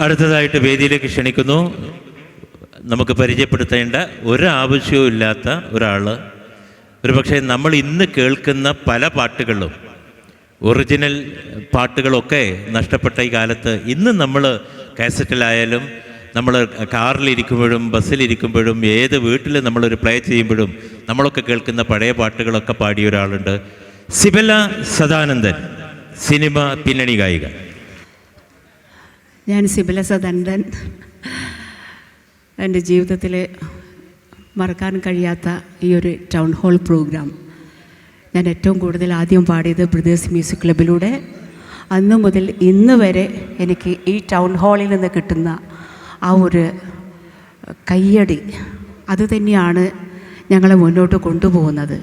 അടുത്തതായിട്ട് വേദിയിലേക്ക് ക്ഷണിക്കുന്നു. നമുക്ക് പരിചയപ്പെടുത്തേണ്ട ഒരാവശ്യവും ഇല്ലാത്ത ഒരാൾ ഒരുപക്ഷെ നമ്മൾ ഇന്ന് കേൾക്കുന്ന പല പാട്ടുകളും ഒറിജിനൽ പാട്ടുകളൊക്കെ നഷ്ടപ്പെട്ട ഈ കാലത്ത് ഇന്ന് നമ്മൾ കാസറ്റിലായാലും നമ്മൾ കാറിലിരിക്കുമ്പോഴും ബസ്സിലിരിക്കുമ്പോഴും ഏത് വീട്ടിൽ നമ്മളൊരു പ്ലേ ചെയ്യുമ്പോഴും നമ്മളൊക്കെ കേൾക്കുന്ന പഴയ പാട്ടുകളൊക്കെ പാടിയ ഒരാളുണ്ട്. സിബല സദാനന്ദൻ സിനിമ പിന്നണി ഗായിക. ഞാൻ സിബില സദണ്ഡൻ എന്റെ ജീവിതത്തിൽ മറക്കാൻ കഴിയാത്ത ഈ ഒരു ടൗൺ ഹാൾ പ്രോഗ്രാം ഞാൻ ഏറ്റവും കൂടുതൽ ആദ്യം പാടിയത് ബ്രദേഴ്സ് മ്യൂസിക് ക്ലബിലൂടെ അന്ന് മുതൽ ഇന്ന് വരെ എനിക്ക് ഈ ടൗൺ ഹാളിൽ നിന്ന് കിട്ടുന്ന ആ ഒരു കയ്യടി അത് തന്നെയാണ് ഞങ്ങളെ മുന്നോട്ട് കൊണ്ടുപോകുന്നത്.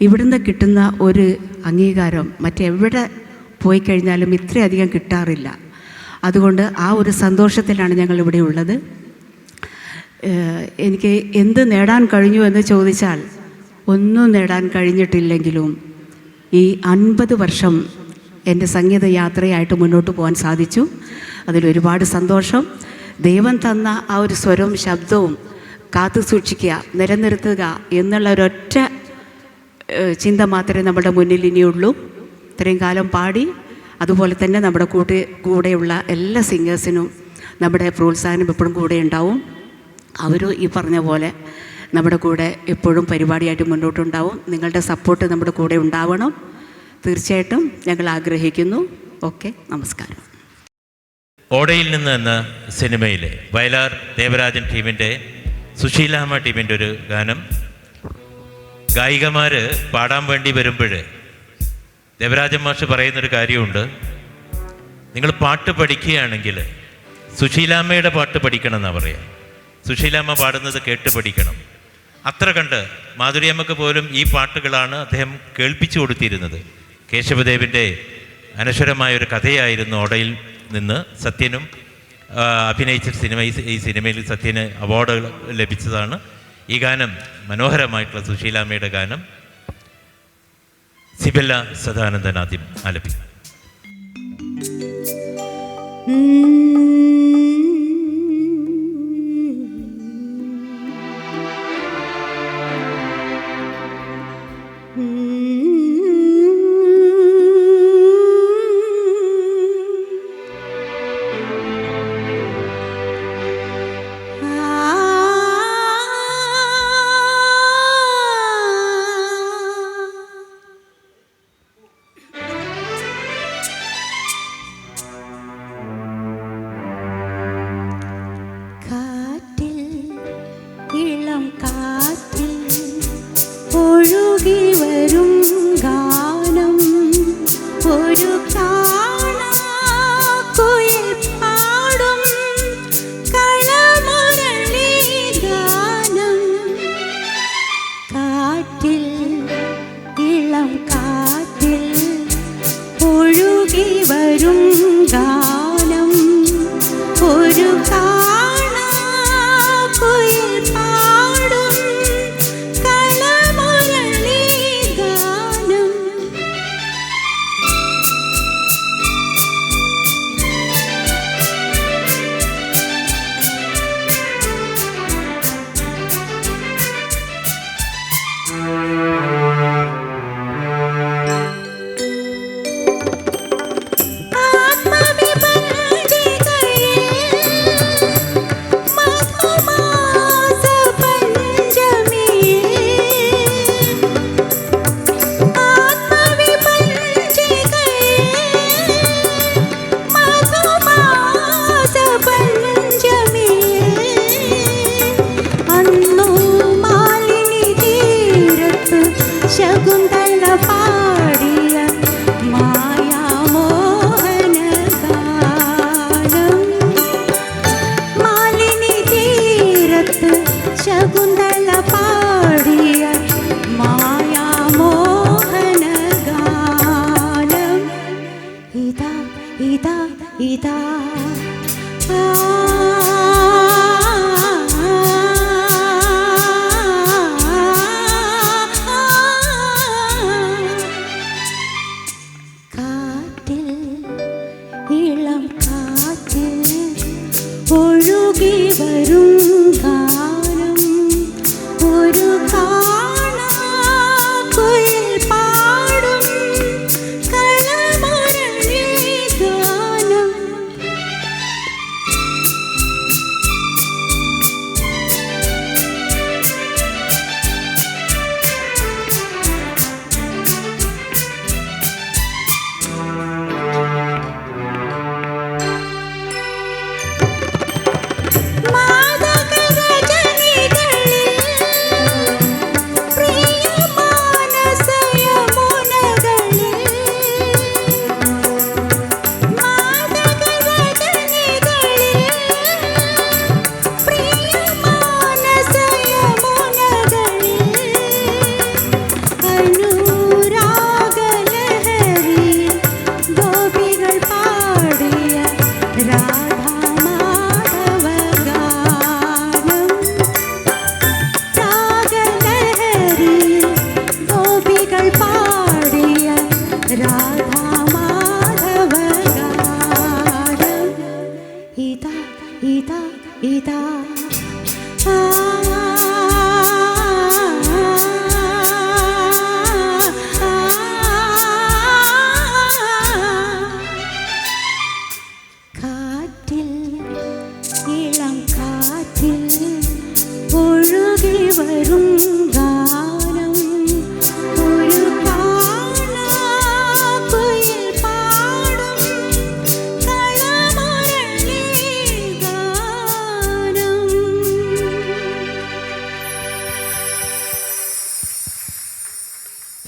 ഇവിടുന്ന് കിട്ടുന്ന ഒരു അംഗീകാരം മറ്റെവിടെ പോയി കഴിഞ്ഞാലും ഇത്രയധികം കിട്ടാറില്ല. അതുകൊണ്ട് ആ ഒരു സന്തോഷത്തിലാണ് ഞങ്ങൾ ഇവിടെ ഉള്ളത്. എനിക്ക് എന്ത് നേടാൻ കഴിഞ്ഞു എന്ന് ചോദിച്ചാൽ ഒന്നും നേടാൻ കഴിഞ്ഞിട്ടില്ലെങ്കിലും ഈ അൻപത് വർഷം എന്റെ സംഗീത യാത്രയായിട്ട് മുന്നോട്ട് പോകാൻ സാധിച്ചു. അതിലൊരുപാട് സന്തോഷം. ദൈവം തന്ന ആ ഒരു സ്വരവും ശബ്ദവും കാത്തു സൂക്ഷിക്കുക നിലനിർത്തുക എന്നുള്ള ഒരൊറ്റ ചിന്ത മാത്രമേ നമ്മുടെ മുന്നിൽ ഇനിയുള്ളൂ. ഇത്രയും കാലം പാടി അതുപോലെ തന്നെ നമ്മുടെ കൂടെ കൂടെയുള്ള എല്ലാ സിംഗേഴ്സിനും നമ്മുടെ പ്രോത്സാഹനം എപ്പോഴും കൂടെ ഉണ്ടാവും. അവരും ഈ പറഞ്ഞ പോലെ നമ്മുടെ കൂടെ എപ്പോഴും പരിപാടിയായിട്ട് മുന്നോട്ടുണ്ടാവും. നിങ്ങളുടെ സപ്പോർട്ട് നമ്മുടെ കൂടെ ഉണ്ടാവണം. തീർച്ചയായിട്ടും ഞങ്ങൾ ആഗ്രഹിക്കുന്നു. ഓക്കെ നമസ്കാരം. ഓടയിൽ നിന്ന് എന്ന സിനിമയിലെ വയലാർ ദേവരാജൻ ടീമിന്റെ സുശീലാമ്മ ടീമിന്റെ ഒരു ഗാനം. ഗായികമാർ പാടാൻ വേണ്ടി വരുമ്പോൾ ദേവരാജൻ മാഷ് പറയുന്നൊരു കാര്യമുണ്ട്. നിങ്ങൾ പാട്ട് പഠിക്കുകയാണെങ്കിൽ സുശീലാമ്മയുടെ പാട്ട് പഠിക്കണം എന്നാണ് പറയുക സുശീലാമ്മ പാടുന്നത് കേട്ട് പഠിക്കണം. അത്ര കണ്ട് മാധുരിയമ്മക്ക് പോലും ഈ പാട്ടുകളാണ് അദ്ദേഹം കേൾപ്പിച്ചു കൊടുത്തിരുന്നത്. കേശവദേവിന്റെ അനശ്വരമായ ഒരു കഥയായിരുന്നു ഓടയിൽ നിന്ന് സത്യനും അഭിനയിച്ച സിനിമ ഈ സിനിമയിൽ സത്യന് അവാർഡുകൾ ലഭിച്ചതാണ്. ഈ ഗാനം മനോഹരമായിട്ടുള്ള സുശീലാമ്മയുടെ ഗാനം. സിബല്ല സദാനന്ദൻ ആദ്യം ആലപിക്കും. ഒഴുകി വരും ഗാനം. ഒരു കാ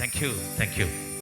thank you. Thank you.